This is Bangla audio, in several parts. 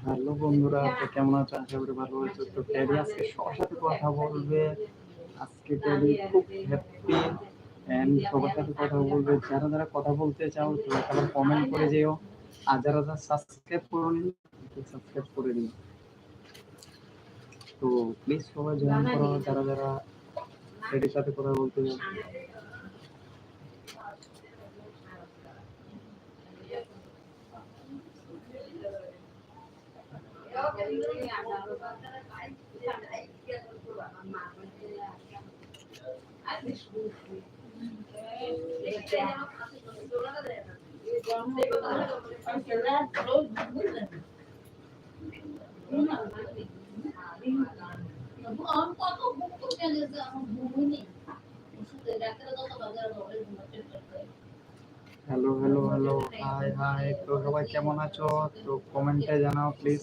হ্যালো বন্ধুরা কেমন আছো? আশা করি ভালো আছো। তো ট্যাডি আজকে সবার সাথে কথা বলবে। আজকে ট্যাডি খুব হ্যাপি এন্ড সবার সাথে কথা বলবে। যারা যারা কথা বলতে চাও তো কমেন্ট করে যেও। আর যারা যারা সাবস্ক্রাইব করোনি সাবস্ক্রাইব করে দিও তো প্লিজ সবাই জয়েন করো যারা যারা ট্যাডির সাথে কথা বলতে কত বুক hello hello hello hi hi তো সবাই কেমন আছো? তো কমেন্টে জানাও প্লিজ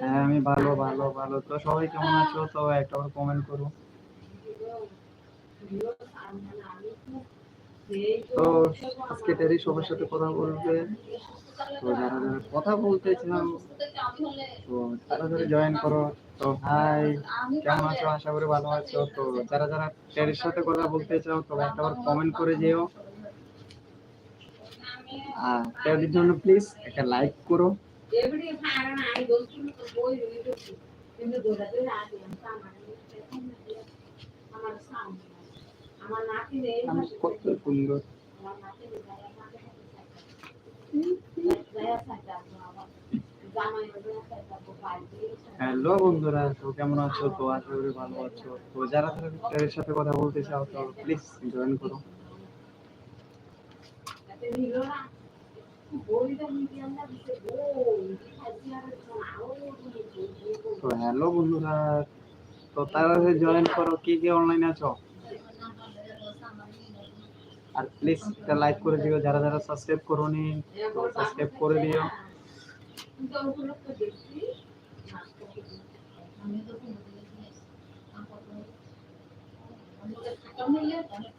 হ্যাঁ আমি ভালো ভালো ভালো। তো সবাই কেমন আছো? তো একটা বার কমেন্ট করো। তো আজকে টেরি সবার সাথে কথা বলবে। তো যারা যারা কথা বলতে চাও, তো তারা যারা জয়েন করো। তো হাই কেমন আছো? আশা করি ভালো আছো। তো যারা যারা টেরির সাথে কথা বলতে চাও, তো একটা বার কমেন্ট করে যেও। আর টেরির জন্য প্লিজ একটা লাইক করো। কত সুন্দর হ্যালো বন্ধুরা তো কেমন আছো তো আশা করি ভালো আছো তো যারা টেরির সাথে কথা বলতে চাও তো প্লিজ জয়েন করো তো হ্যালো বন্ধুরা। তো তারা জয়েন করো, কে কে অনলাইনে আছো? আর প্লিজ একটা লাইক করে দিও, যারা যারা সাবস্ক্রাইব করোনি, তো সাবস্ক্রাইব করে দিও। আগে মিটি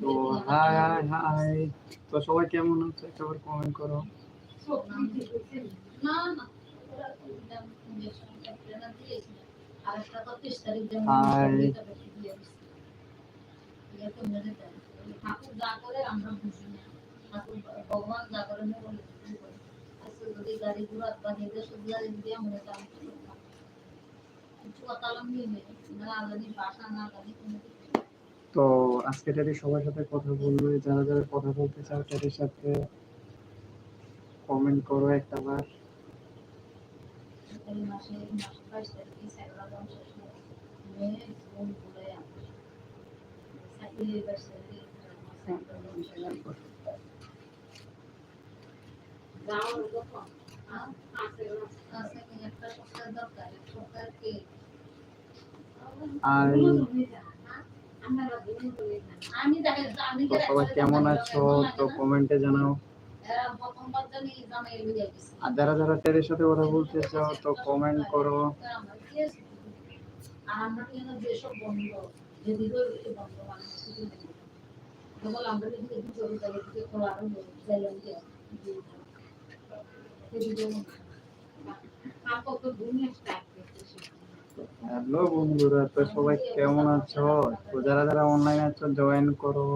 তো হাই। High high. সবাই কেমন আছো একবার কমেন্ট করো না না আরেকটা তো আজকে টেরি সবার সাথে কথা বলবে যারা যারা কথা বলতে চাও টেরির সাথে কমেন্ট করো একটা বার। এই মাসে সবাই কেমন আছো? তো কমেন্টে জানাও। আর যারা যারা টেরির সাথে কথা বলতে চাও, তো কমেন্ট করো। আমরা হ্যালো বন্ধুরা তো সবাই কেমন আছো? তো যারা যারা অনলাইন আছো জয়েন করো।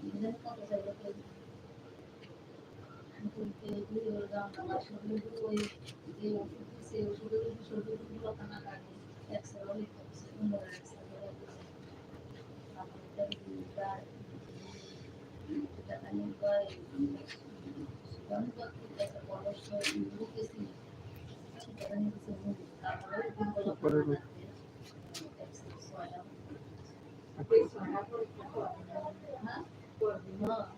উপরে Por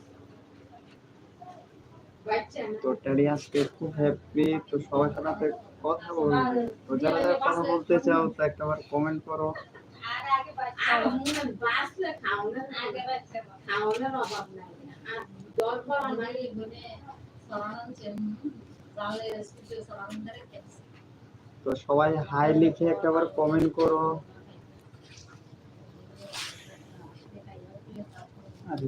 তো টেডি আজকে খুব হ্যাপি তো সবার সাথে কথা বলবে তো যারা যারা কথা বলতে চাও, তো একটাবার কমেন্ট করো। তো সবাই হাই লিখে একটাবার কমেন্ট করো। আরে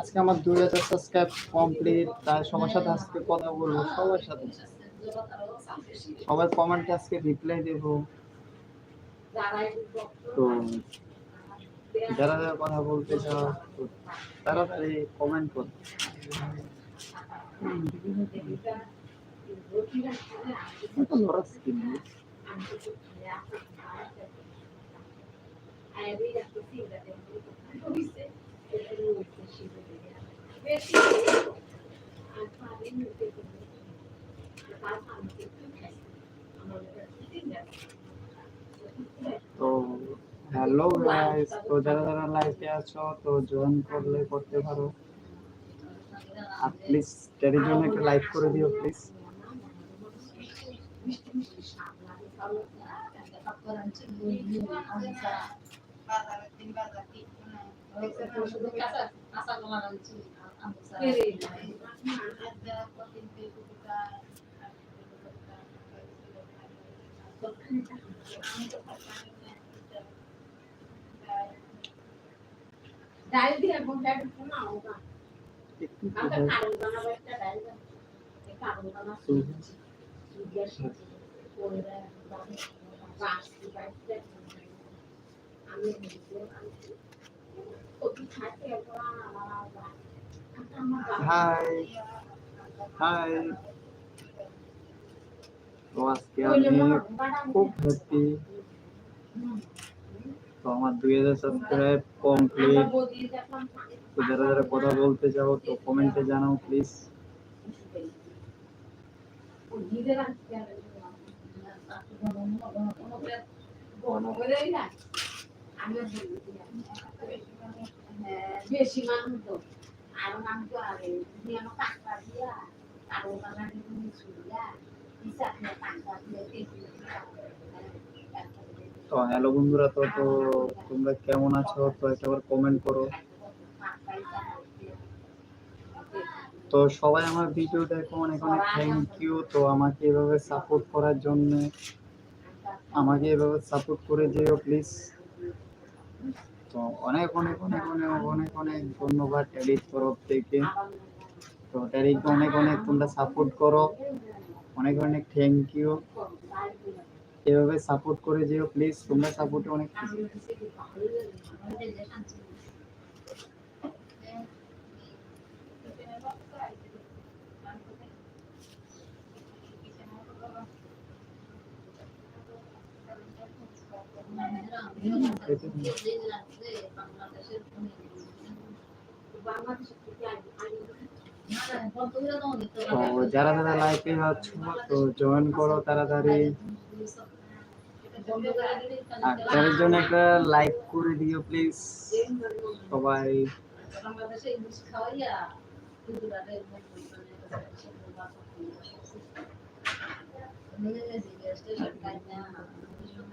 আজকে আমার দুই হাজার সাবস্ক্রাইব কমপ্লিট তাই সবার সাথে আজকে কথা বলব, সবার সাথে। সবাই কমেন্টে আজকে রিপ্লাই দেব। তো যারা যারা কথা বলতে চাও, তো তাড়াতাড়ি কমেন্ট করো। লড়াচ্ছি কিন্তু। তো হ্যালো গাইস তো যারা যারা লাইভে আছো, তো জয়েন করলে করতে পারো। আর প্লিজ টেরির জন্য একটা লাইক করে দিও প্লিজ ডাল দিয়ে কোনটা একটু না ওটা আমরা কারণ বানাবো একটা ডাল কারণ বানাবো সাথে করে বাস দিবাইতে আমি কবি থাকে এখন আমার আমার হাই হাই তো আজকে আমি খুব হ্যাপি তো আমার দুই হাজার সাবস্ক্রাইব কমপ্লিট তো যারা যারা কথা বলতে চাও তো কমেন্টে জানাও প্লিজ তো তো হ্যালো বন্ধুরা, তো তো তোমরা কেমন আছো? তো একবার কমেন্ট করো। তো সবাই আমার ভিডিও দেখো, অনেক অনেক থ্যাংক ইউ তো আমাকে এভাবে সাপোর্ট করার জন্য, আমাকে এভাবে সাপোর্ট করে যেও প্লিজ তো অনেক অনেক অনেক অনেক অনেক অনেক ধন্যবাদ ট্যারির তরফ থেকে। তো ট্যারিকে অনেক অনেক তোমরা সাপোর্ট করো। অনেক অনেক থ্যাংক ইউ এভাবে সাপোর্ট করে যেও প্লিজ তোমরা সাপোর্টে অনেক তো যারা যারা লাইভে আছো, তো জয়েন করো তাড়াতাড়ি। তাদের জন্য একটা লাইক করে দিও প্লিজ সবাই। বাংলাদেশে ইংলিশ খাওয়াইয়া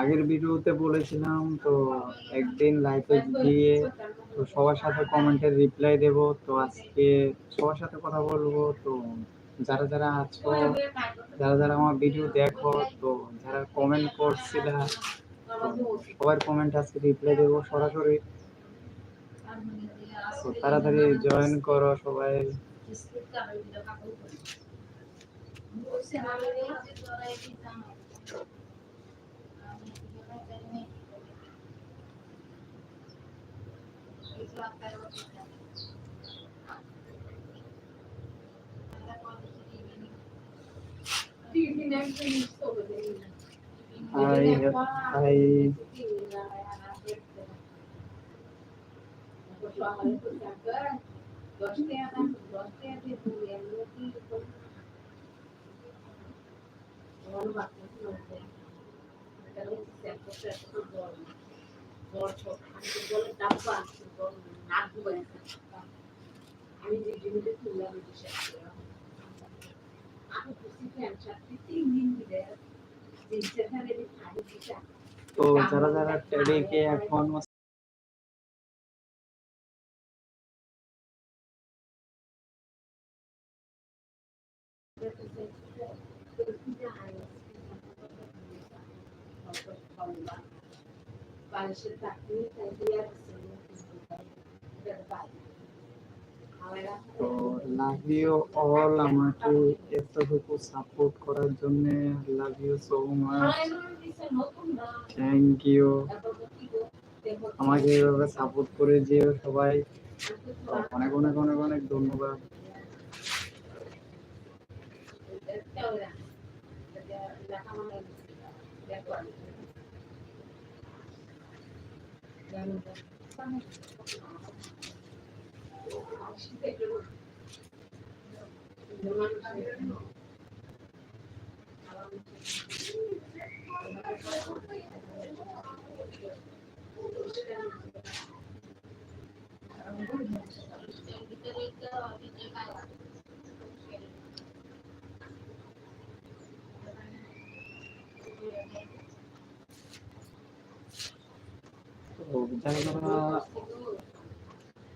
আগের ভিডিওতে বলেছিলাম, তো একদিন লাইভে গিয়ে তো সবার সাথে কমেন্টের রিপ্লাই দেব। তো আজকে সবার সাথে কথা বলব। তো যারা যারা আছো, যারা যারা আমার ভিডিও দেখো, তো যারা কমেন্ট করছিলা সবার কমেন্ট আজকে রিপ্লাই দেবো সরাসরি। তো তাড়াতাড়ি জয়েন করো সবাই। Hi I I Agora, uma coisa não tem. Eu quero um sucesso, sucesso do dono. তো যারা যারা টেডিকে এখন বালিশের চাকরি তাই তো লাভ অল আমাকে এতটুকু সাপোর্ট করার জন্য love you so much thank you আমাকে এভাবে সাপোর্ট করে যেও সবাই অনেক অনেক অনেক অনেক ধন্যবাদ Dan Thank. তো যারা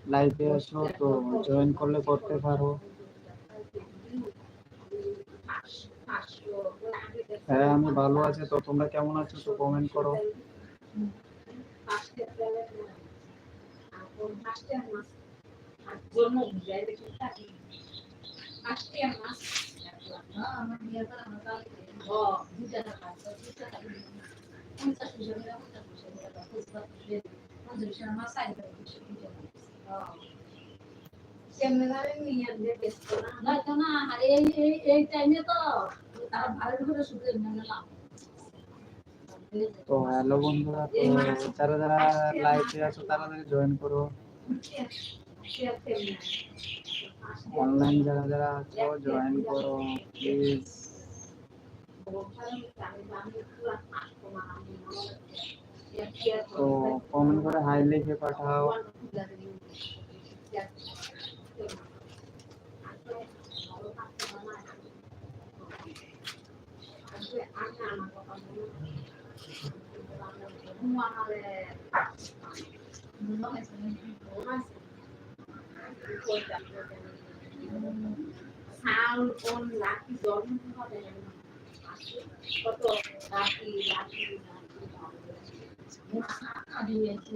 লাইভে আসো তো জয়েন করলে করতে পারো হ্যাঁ আমি ভালো আছি তো তোমরা কেমন আছো তো কমেন্ট করো আমার তো তার হ্যালো বন্ধুরা, তো যারা যারা লাইভে আছো তাড়াতাড়ি জয়েন করো। অনলাইন যারা যারা আছো জয়েন করো প্লিজ তো কমেন্ট করে হাই লিখে পাঠাও আমারে মনে হয়েছে নাকি? সাল কোন লাকি জন্ম হবে কত লাকি লাকি আদি আছে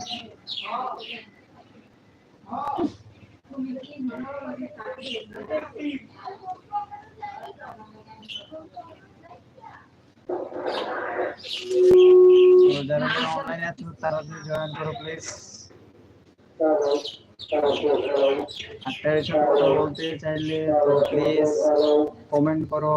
কোচিং ক্লাস তো যারা অনলাইনে আছো তাড়াতাড়ি জয়েন করো প্লিজ একটা বিষয়ে কথা বলতে চাইলে তো প্লিজ কমেন্ট করো